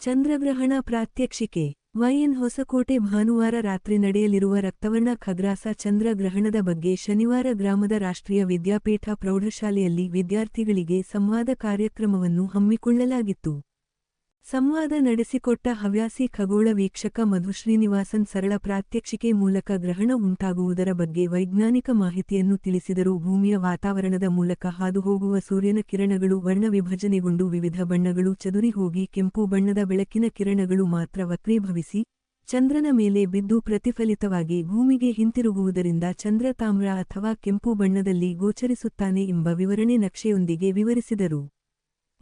ಚಂದ್ರಗ್ರಹಣ ಪ್ರಾತ್ಯಕ್ಷಿಕೆ. ವೈಎನ್ ಹೊಸಕೋಟೆ ಭಾನುವಾರ ರಾತ್ರಿ ನಡೆಯಲಿರುವ ರಕ್ತವರ್ಣ ಖಗ್ರಾಸ ಚಂದ್ರಗ್ರಹಣದ ಬಗ್ಗೆ ಶನಿವಾರ ಗ್ರಾಮದ ರಾಷ್ಟ್ರೀಯ ವಿದ್ಯಾಪೀಠ ಪ್ರೌಢಶಾಲೆಯಲ್ಲಿ ವಿದ್ಯಾರ್ಥಿಗಳಿಗೆ ಸಂವಾದ ಕಾರ್ಯಕ್ರಮವನ್ನು ಹಮ್ಮಿಕೊಳ್ಳಲಾಗಿತ್ತು. ಸಂವಾದ ನಡೆಸಿಕೊಟ್ಟ ಹವ್ಯಾಸಿ ಖಗೋಳ ವೀಕ್ಷಕ ಮಧುಶ್ರೀನಿವಾಸನ್ ಸರಳ ಪ್ರಾತ್ಯಕ್ಷಿಕೆ ಮೂಲಕ ಗ್ರಹಣ ಉಂಟಾಗುವುದರ ಬಗ್ಗೆ ವೈಜ್ಞಾನಿಕ ಮಾಹಿತಿಯನ್ನು ತಿಳಿಸಿದರು. ಭೂಮಿಯ ವಾತಾವರಣದ ಮೂಲಕ ಹಾದುಹೋಗುವ ಸೂರ್ಯನ ಕಿರಣಗಳು ವರ್ಣ ವಿಭಜನೆಗೊಂಡು ವಿವಿಧ ಬಣ್ಣಗಳು ಚದುರಿ ಹೋಗಿ ಕೆಂಪು ಬಣ್ಣದ ಬೆಳಕಿನ ಕಿರಣಗಳು ಮಾತ್ರ ವಕ್ರೀಭವಿಸಿ ಚಂದ್ರನ ಮೇಲೆ ಬಿದ್ದು ಪ್ರತಿಫಲಿತವಾಗಿ ಭೂಮಿಗೆ ಹಿಂತಿರುಗುವುದರಿಂದ ಚಂದ್ರ ತಾಮ್ರ ಅಥವಾ ಕೆಂಪು ಬಣ್ಣದಲ್ಲಿ ಗೋಚರಿಸುತ್ತಾನೆ ಎಂಬ ವಿವರಣೆ ನಕ್ಷೆಯೊಂದಿಗೆ ವಿವರಿಸಿದರು.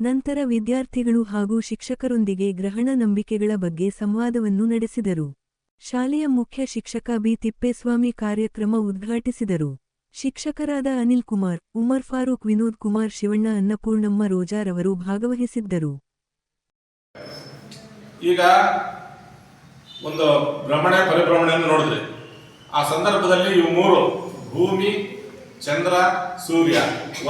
ನಂತರ ವಿದ್ಯಾರ್ಥಿಗಳು ಹಾಗೂ ಶಿಕ್ಷಕರೊಂದಿಗೆ ಗ್ರಹಣ ನಂಬಿಕೆಗಳ ಬಗ್ಗೆ ಸಂವಾದವನ್ನು ನಡೆಸಿದರು. ಶಾಲೆಯ ಮುಖ್ಯ ಶಿಕ್ಷಕ ಬಿ. ತಿಪ್ಪೇಸ್ವಾಮಿ ಕಾರ್ಯಕ್ರಮ ಉದ್ಘಾಟಿಸಿದರು. ಶಿಕ್ಷಕರಾದ ಅನಿಲ್ ಕುಮಾರ್, ಉಮರ್ ಫಾರೂಕ್, ವಿನೋದ್ ಕುಮಾರ್, ಶಿವಣ್ಣ ಅನ್ನಪೂರ್ಣಮ್ಮ ರೋಜಾರವರು ಭಾಗವಹಿಸಿದ್ದರು. ಈಗ ಒಂದು ಭ್ರಮಣೆ, ಪರಿಭ್ರಮಣೆಯನ್ನು ನೋಡಿದ್ರಿ ಆ ಸಂದರ್ಭದಲ್ಲಿ ಇವು ಮೂರು, ಭೂಮಿ ಚಂದ್ರ ಸೂರ್ಯ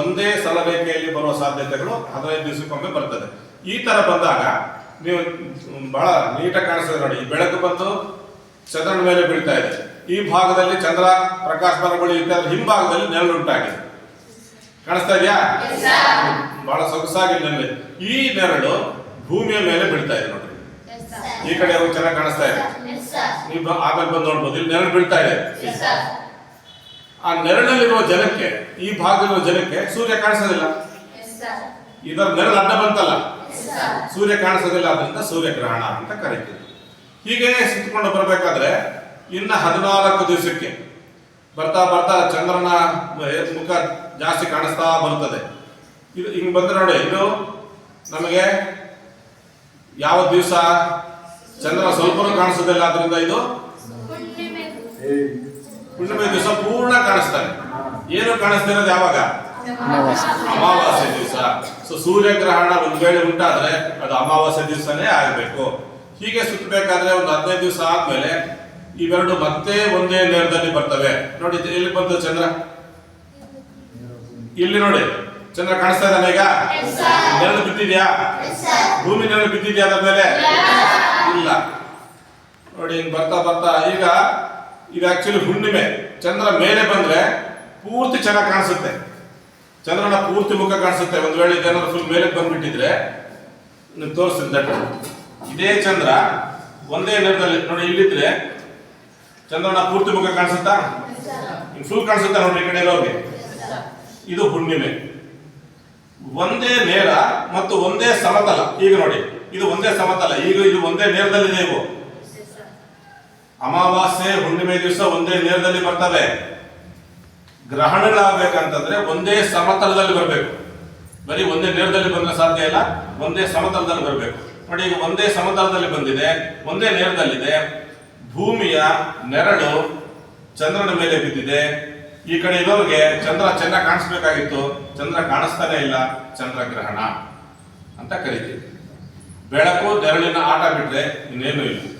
ಒಂದೇ ಸಲಬೇಕೆಯಲ್ಲಿ ಬರುವ ಸಾಧ್ಯತೆಗಳು ಹದಿನೈದು ದಿವಸಕ್ಕೊಮ್ಮೆ ಬರ್ತದೆ. ಈ ತರ ಬಂದಾಗ ನೀವು ಬಹಳ ನೀಟಾಗಿ ಕಾಣಿಸ್ತದೆ ನೋಡಿ. ಬೆಳಕು ಬಂದು ಚಂದ್ರನ ಮೇಲೆ ಬೀಳ್ತಾ ಇದೆ. ಈ ಭಾಗದಲ್ಲಿ ಚಂದ್ರ ಪ್ರಕಾಶ ಬರಗಳು ಇದ್ದಾರೆ ಹಿಂಭಾಗದಲ್ಲಿ ನೆರಳು ಉಂಟಾಗಿದೆ. ಕಾಣಿಸ್ತಾ ಇದೆಯಾ? ಬಹಳ ಸೊಗಸಾಗಿ ನೆಲೆ ಈ ನೆರಳು ಭೂಮಿಯ ಮೇಲೆ ಬೀಳ್ತಾ ಇದೆ ನೋಡಿ. ಈ ಕಡೆ ಚೆನ್ನಾಗಿ ಕಾಣಿಸ್ತಾ ಇದೆ? ನೀವು ಆಮೇಲೆ ಬಂದು ನೋಡ್ಬೋದು. ಇಲ್ಲಿ ನೆರಳು ಬೀಳ್ತಾ ಇದೆ. ಆ ನೆರಳಲ್ಲಿರುವ ಜನಕ್ಕೆ ಈ ಭಾಗದಲ್ಲಿರುವ ಜನಕ್ಕೆ ಸೂರ್ಯ ಕಾಣಿಸೋದಿಲ್ಲ. ಇದರ ನೆರಳು ಅಡ್ಡ ಬಂತಲ್ಲ? ಸೂರ್ಯ ಕಾಣಿಸೋದಿಲ್ಲ ಅದರಿಂದ ಸೂರ್ಯಗ್ರಹಣ ಅಂತ ಕರೀತೀವಿ. ಹೀಗೆ ಸುತ್ತಕೊಂಡು ಬರಬೇಕಾದ್ರೆ ಇನ್ನ ಹದಿನಾಲ್ಕು ದಿವಸಕ್ಕೆ ಬರ್ತಾ ಬರ್ತಾ ಚಂದ್ರನ ಮುಖ ಜಾಸ್ತಿ ಕಾಣಿಸ್ತಾ ಬರ್ತದೆ ಇದು ಹಿಂಗೆ ಬಂದ್ರೆ ನೋಡಿ ಇದು ನಮಗೆ ಯಾವ ದಿವಸ ಚಂದ್ರ ಸ್ವಲ್ಪನೂ ಕಾಣಿಸೋದಿಲ್ಲ ಅದರಿಂದ ಇದು ಹುಣ್ಣಿಮೆ ದಿವಸ ಪೂರ್ಣ ಕಾಣಿಸ್ತಾನೆ ಏನು ಕಾಣಿಸ್ತಿರೋದು ಯಾವಾಗ? ಅಮಾವಾಸ್ಯ. ದಿವಸ. ಸೊ ಸೂರ್ಯಗ್ರಹಣ ಒಂದ್ ವೇಳೆ ಉಂಟಾದ್ರೆ ಅದು ಅಮಾವಾಸ್ಯ ದಿವಸನೇ ಆಗಬೇಕು. ಹೀಗೆ ಸುತ್ತಬೇಕಾದ್ರೆ ಒಂದು ಹದಿನೈದು ದಿವಸ ಆದ್ಮೇಲೆ ಇವೆರಡು ಮತ್ತೆ ಒಂದೇ ನೇರದಲ್ಲಿ ಬರ್ತವೆ. ನೋಡಿ ಎಲ್ಲಿ ಬಂತು ಚಂದ್ರ? ಇಲ್ಲಿ ನೋಡಿ. ಚಂದ್ರ ಕಾಣಿಸ್ತಾ ಇದ್ದಾನೆ ಈಗ? ನೆರಳು ಬಿದ್ದಿದ್ಯಾ? ಭೂಮಿ ನೆರಳು ಬಿದ್ದಿದ್ಯಾ ಅದ್ರ ಮೇಲೆ ಇಲ್ಲ. ನೋಡಿ ಹಿಂಗ್ ಬರ್ತಾ ಬರ್ತಾ ಈಗ ಇದು ಆಕ್ಚುಲಿ ಹುಣ್ಣಿಮೆ. ಚಂದ್ರ ಮೇಲೆ ಬಂದ್ರೆ ಪೂರ್ತಿ ಚೆನ್ನಾಗಿ ಕಾಣಿಸುತ್ತೆ. ಚಂದ್ರನ ಪೂರ್ತಿ ಮುಖ ಕಾಣಿಸುತ್ತೆ. ಒಂದ್ ವೇಳೆ ಚಂದ್ರ ಫುಲ್ ಮೇಲೆ ಬಂದ್ಬಿಟ್ಟಿದ್ರೆ ನೀವು ತೋರಿಸ್ತೀನಿ ಇದೇ ಚಂದ್ರ ಒಂದೇ ನೇರದಲ್ಲಿ ನೋಡಿ ಇಲ್ಲಿದ್ರೆ ಚಂದ್ರನ ಪೂರ್ತಿ ಮುಖ ಕಾಣಿಸುತ್ತಾ? ಫುಲ್ ಕಾಣಿಸುತ್ತಾ ನೋಡಿ ಈ ಕಡೆ ಇರೋರಿಗೆ ಇದು ಹುಣ್ಣಿಮೆ. ಒಂದೇ ನೇರ ಮತ್ತು ಒಂದೇ ಸಮತಲ. ಈಗ ನೋಡಿ, ಇದು ಒಂದೇ ಸಮತಲ. ಈಗ ಇದು ಒಂದೇ ನೇರದಲ್ಲಿದೆ ಇವು. ಅಮಾವಾಸ್ಯೆ, ಹುಣ್ಣಿಮೆ ದಿವಸ ಒಂದೇ ನೇರದಲ್ಲಿ ಬರ್ತವೆ. ಗ್ರಹಣಗಳಾಗಬೇಕಂತಂದ್ರೆ ಒಂದೇ ಸಮತಲದಲ್ಲಿ ಬರಬೇಕು. ಬರೀ ಒಂದೇ ನೇರದಲ್ಲಿ ಬಂದ್ರೆ ಸಾಧ್ಯ ಇಲ್ಲ, ಒಂದೇ ಸಮತಲದಲ್ಲಿ ಬರಬೇಕು. ನೋಡಿ, ಈಗ ಒಂದೇ ಸಮತಲದಲ್ಲಿ ಬಂದಿದೆ, ಒಂದೇ ನೇರದಲ್ಲಿದೆ. ಭೂಮಿಯ ನೆರಳು ಚಂದ್ರನ ಮೇಲೆ ಬಿದ್ದಿದೆ. ಈ ಕಡೆ ಇರೋರಿಗೆ ಚಂದ್ರ ಚೆನ್ನಾಗಿ ಕಾಣಿಸ್ಬೇಕಾಗಿತ್ತು. ಚಂದ್ರ ಕಾಣಿಸ್ತಾನೆ ಇಲ್ಲ ಚಂದ್ರಗ್ರಹಣ ಅಂತ ಕರಿತೀವಿ. ಬೆಳಕು, ನೆರಳಿನ ಆಟ ಬಿಟ್ರೆ ಇನ್ನೇನು ಇಲ್ಲ.